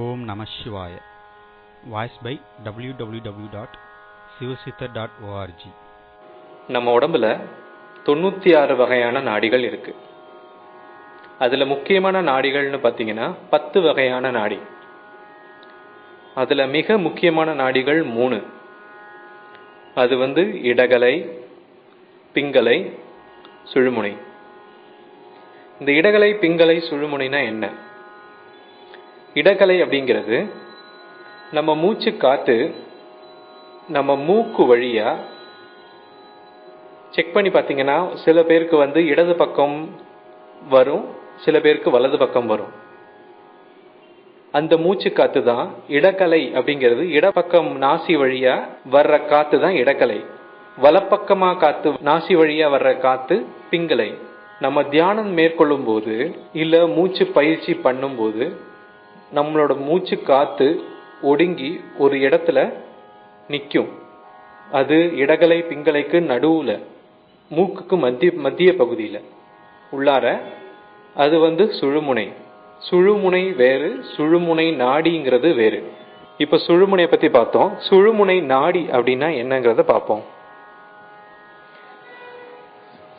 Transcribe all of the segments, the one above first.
ஓம் நம சிவாய. Voice by W W W dot Sivasithar dot ORG நம்ம உடம்புல தொண்ணூத்தி ஆறு வகையான நாடிகள் இருக்கு. அதுல முக்கியமான நாடிகள்னு பாத்தீங்கன்னா பத்து வகையான நாடி. அதுல மிக முக்கியமான நாடிகள் மூணு. அது வந்து இடகலை பிங்கலை சுழுமுனை. இந்த இடகலை பிங்கலை சுழுமுனைனா என்ன? இடக்கலை அப்படிங்கிறது நம்ம மூச்சு காத்து நம்ம மூக்கு வழியா செக் பண்ணி பார்த்தீங்கன்னா சில பேருக்கு வந்து இடது பக்கம் வரும் சில பேருக்கு வலது பக்கம் வரும். அந்த மூச்சு காத்து தான் இடக்கலை அப்படிங்கிறது. இடப்பக்கம் நாசி வழியா வர்ற காத்து தான் இடக்கலை. வலப்பக்கமா காத்து நாசி வழியா வர்ற காத்து பிங்கலை. நம்ம தியானம் மேற்கொள்ளும் போது இல்ல மூச்சு பயிற்சி பண்ணும்போது நம்மளோட மூச்சு காத்து ஒடுங்கி ஒரு இடத்துல நிற்கும் அது இடகலை பிங்கலைக்கு நடுவுல மூக்குக்கு மத்திய மத்திய பகுதியில உள்ளார அது வந்து சுழுமுனை. சுழுமுனை வேறு சுழுமுனை நாடிங்கிறது வேறு. இப்ப சுழுமுனை பத்தி பார்த்தோம். சுழுமுனை நாடி அப்படின்னா என்னங்கிறத பார்ப்போம்.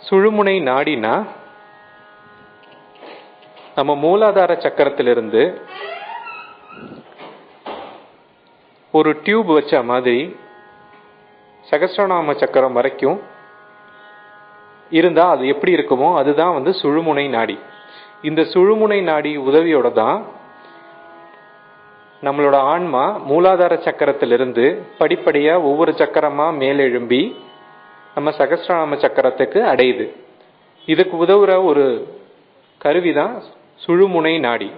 சுழுமுனை நாடினா நம்ம மூலாதார சக்கரத்திலிருந்து ஒரு டியூப் வச்ச மாதிரி சகசிரநாம சக்கரம் வரைக்கும் இருந்தால் அது எப்படி இருக்குமோ அதுதான் வந்து சுழுமுனை நாடி. இந்த சுழுமுனை நாடி உதவியோட தான் நம்மளோட ஆன்மா மூலாதார சக்கரத்திலிருந்து படிப்படியாக ஒவ்வொரு சக்கரமாக மேலெழும்பி நம்ம சகசிரநாம சக்கரத்துக்கு அடையுது. இதுக்கு உதவுற ஒரு கருவி தான் சுழுமுனை நாடி.